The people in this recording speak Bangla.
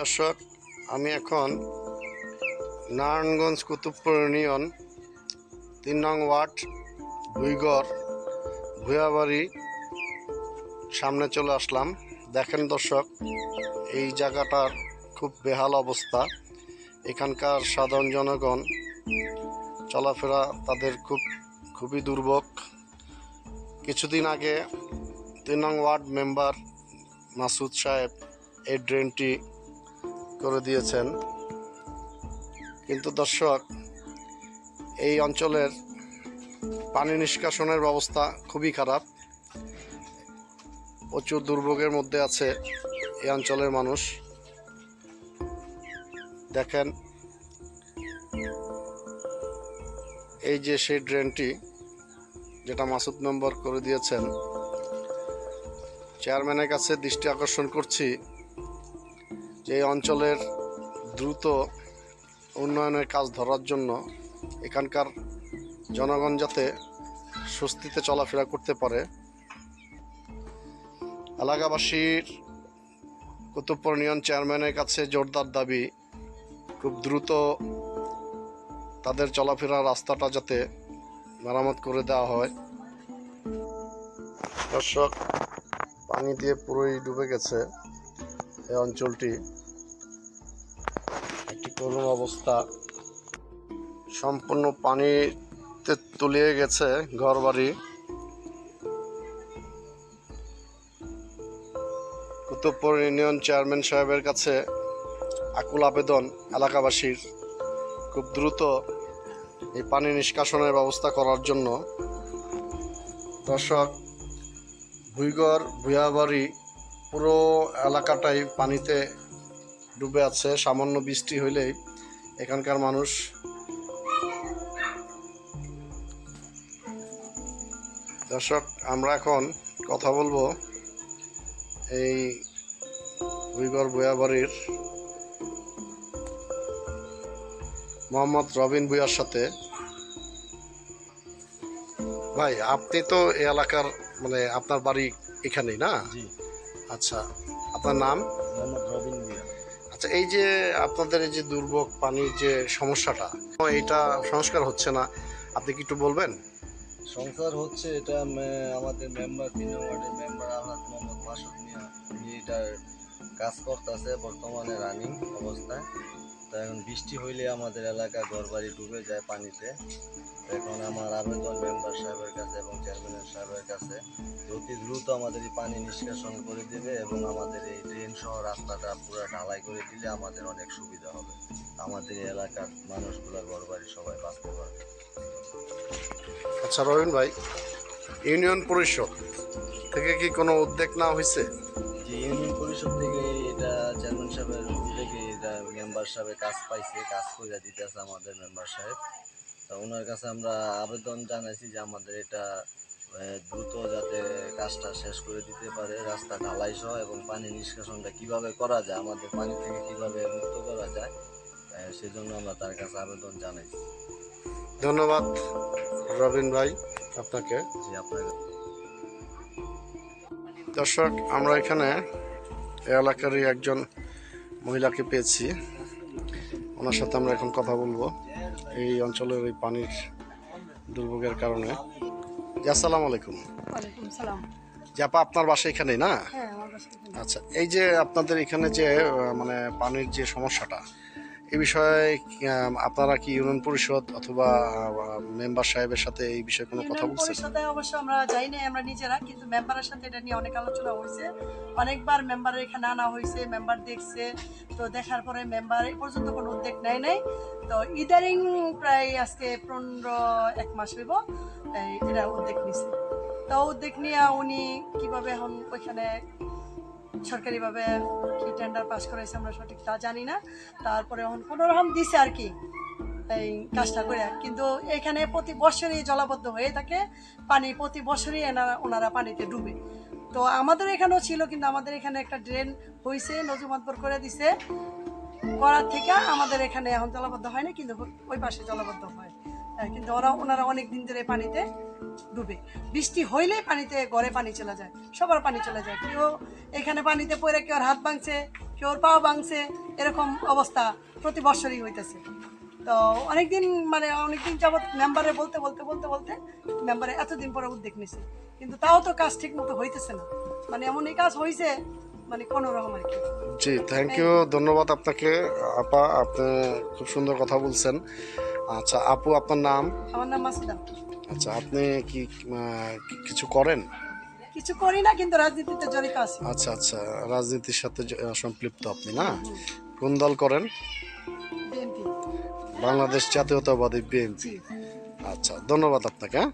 দর্শক, আমি এখন নারায়ণগঞ্জ কুতুবপুর ইউনিয়ন, তিন নং ওয়ার্ড ভুইগড় ভুয়াবাড়ি সামনে চলে আসলাম। দেখেন দর্শক, এই জায়গাটার খুব বেহাল অবস্থা। এখানকার সাধারণ জনগণ চলাফেরা তাদের খুব, খুবই দুর্ভোগ। কিছুদিন আগে তিন নং ওয়ার্ড মেম্বার মাসুদ সাহেব এই ড্রেনটি করে দিয়েছেন। কিন্তু দর্শক, এই অঞ্চলের পানি নিষ্কাশনের ব্যবস্থা খুবই খারাপ। প্রচুর দুর্ভোগের মধ্যে আছে এই অঞ্চলের মানুষ। দেখেন, এই যে সেই ড্রেনটি যেটা মাসুদ মেম্বার করে দিয়েছেন, চেয়ারম্যানের কাছে দৃষ্টি আকর্ষণ করছি। যে অঞ্চলের দ্রুত উন্নয়নের কাজ ধরার জন্য এখানকার জনগণ যাতে স্বস্তিতে চলাফেরা করতে পারে। এলাকাবাসীর কুতুবপুর চেয়ারম্যানের কাছে জোরদার দাবি, খুব দ্রুত তাদের চলাফেরার রাস্তাটা যাতে মেরামত করে দেওয়া হয়। দর্শক, পানি দিয়ে পুরোই ডুবে গেছে। এই অঞ্চলটি একটি করুণ অবস্থা। সম্পূর্ণ পানিতে তলিয়ে গেছে ঘরবাড়ি। কুতুবপুর ইউনিয়ন চেয়ারম্যান সাহেবের কাছে আকুল আবেদন এলাকাবাসীর। খুব দ্রুত এই পানি নিষ্কাশনের ব্যবস্থা করার জন্য। দর্শক, ভুইগড় ভুয়াবাড়ি পুরো এলাকাটাই পানিতে ডুবে আছে, সামান্য বৃষ্টি হইলেই এখানকার মানুষ দর্শক, আমরা এখন কথা বলব এই ভুইগড় ভুয়াবাড়ির মোহাম্মদ রবিন ভুইয়ার সাথে। ভাই, আপনি তো এই এলাকার মানে আপনার বাড়ি এখানেই না? আচ্ছা আপনার নাম? মোহাম্মদ রবিন মিয়া। আচ্ছা এই যে আপনাদের এই যে দুর্ভোগ পানির যে সমস্যাটা এটা সংস্কার হচ্ছে না আপনি কি একটু বলবেন? সংস্কার হচ্ছে এটা আমাদের মেম্বার তিন ওয়ার্ডের মেম্বার আহাদ মোহাম্মদ মাসুদ মিয়া এটার কাজ করতেছে বর্তমানে রানিং অবস্থায়। তো এখন বৃষ্টি হইলে আমাদের এলাকা ঘরবাড়ি ডুবে যায় পানিতে। এখন আমার আবেদন মেম্বার সাহেবের কাছে এবং চেয়ারম্যান সাহেবের কাছে অতি দ্রুত আমাদের এই পানি নিষ্কাশন করে দেবে এবং আমাদের এই ড্রেন সহ রাস্তাটা পুরো ঢালাই করে দিলে আমাদের অনেক সুবিধা হবে। আমাদের এই এলাকার মানুষগুলো ঘরবাড়ি সবাই বাঁচতে পারবে। আচ্ছা রবিন ভাই ইউনিয়ন পরিষদ থেকে কি কোনো উদ্যোগ নেওয়া হয়েছে? যে ইউনিয়ন পরিষদ থেকে এটা চেয়ারম্যান সাহেবের থেকে এটা মেম্বার সাহেব কাজ পাইছে কাজ করে দিতেছে আমাদের মেম্বার সাহেব। তা ওনার কাছে আমরা আবেদন জানাইছি যে আমাদের এটা দ্রুত যাতে কাজটা শেষ করে দিতে পারে রাস্তা ঢালাই সহ এবং পানি নিষ্কাশনটা কীভাবে করা যায় আমাদের পানি থেকে কীভাবে মুক্ত করা যায় সেজন্য আমরা তার কাছে আবেদন জানাইছি। ধন্যবাদ রবিন ভাই আপনাকে। জি আপনাকে। দর্শক আমরা এখানে এলাকারই একজন মহিলাকে পেয়েছি। ওনার সাথে আমরা এখন কথা বলব এই অঞ্চলের এই পানির দুর্ভোগের কারণে। আসসালাম আলাইকুম। যে আপা আপনার বাসা এখানে না? হ্যাঁ। আচ্ছা এই যে আপনাদের এখানে যে মানে পানির যে সমস্যাটা এই বিষয়ে আপনারা কি ইউনিয়ন পরিষদ অথবা মেম্বার সাহেবের সাথে এই বিষয়ে কোনো কথা বলছেন? পরিষদে অবশ্য আমরা যাই নাই আমরা নিজেরা কিন্তু মেম্বারের সাথে এটা নিয়ে অনেক আলোচনা হয়েছে। অনেকবার মেম্বারের এখানে আনা হয়েছে মেম্বার দেখছে তো দেখার পরে মেম্বার এই পর্যন্ত কোনো উদ্যোগ নেয় নাই। তো ইদারিং প্রায় আজকে পনেরো এক মাস হইব এই এটা উদ্যোগ নিছে। তো উদ্যোগ নিয়ে উনি কীভাবে এখন ওইখানে সরকারিভাবে কি টেন্ডার পাস করেছে আমরা সঠিক তা জানি না। তারপরে এখন কোনো রকম দিছে আর কি এই কাজটা করে। কিন্তু এখানে প্রতি বছরই জলাবদ্ধ হয়ে থাকে। পানি প্রতি বছরই এনারা ওনারা পানিতে ডুবে। তো আমাদের এখানেও ছিল কিন্তু আমাদের এখানে একটা ড্রেন হয়েছে নজুমাতবর করে দিছে। করার থেকে আমাদের এখানে এখন জলাবদ্ধ হয় না কিন্তু ওই পাশে জলাবদ্ধ হ্যাঁ, কিন্তু ওরা, ওনারা অনেক দিন ধরে পানিতে ডুবে। বৃষ্টি হইলেই পানিতে ঘরে পানি চলে যায়, সবার পানি চলে যায়। কেউ এখানে পানিতে পড়ে, কেউ হাত ভাঙছে, কেউ পা ভাঙছে, এরকম অবস্থা প্রতি বছরই হইতেছে। তো অনেকদিন মানে অনেকদিন যাবৎ মেম্বারে বলতে বলতে বলতে বলতে মেম্বারে এতদিন পরে উদ্যোগ নিছে। কিন্তু তাও তো কাজ ঠিক মতো হইতেছে না। মানে এমন এই কাজ হয়েছে মানে কোনো রকম আর কি। জি থ্যাংক ইউ ধন্যবাদ আপনাকে। আপা, আপনি খুব সুন্দর কথা বলছেন। আচ্ছা আপু আপনার নাম? আমার নাম মাসুদা। আচ্ছা আপনি কি কিছু করেন? কিছু করি না কিন্তু রাজনীতিতে জড়িত আছি। আচ্ছা আচ্ছা রাজনীতির সাথে সম্পৃক্ত আপনি না? কোন দল করেন? বিএনপি। বাংলাদেশ জাতীয়তাবাদী বিএনপি। আচ্ছা ধন্যবাদ আপনাকে হ্যাঁ?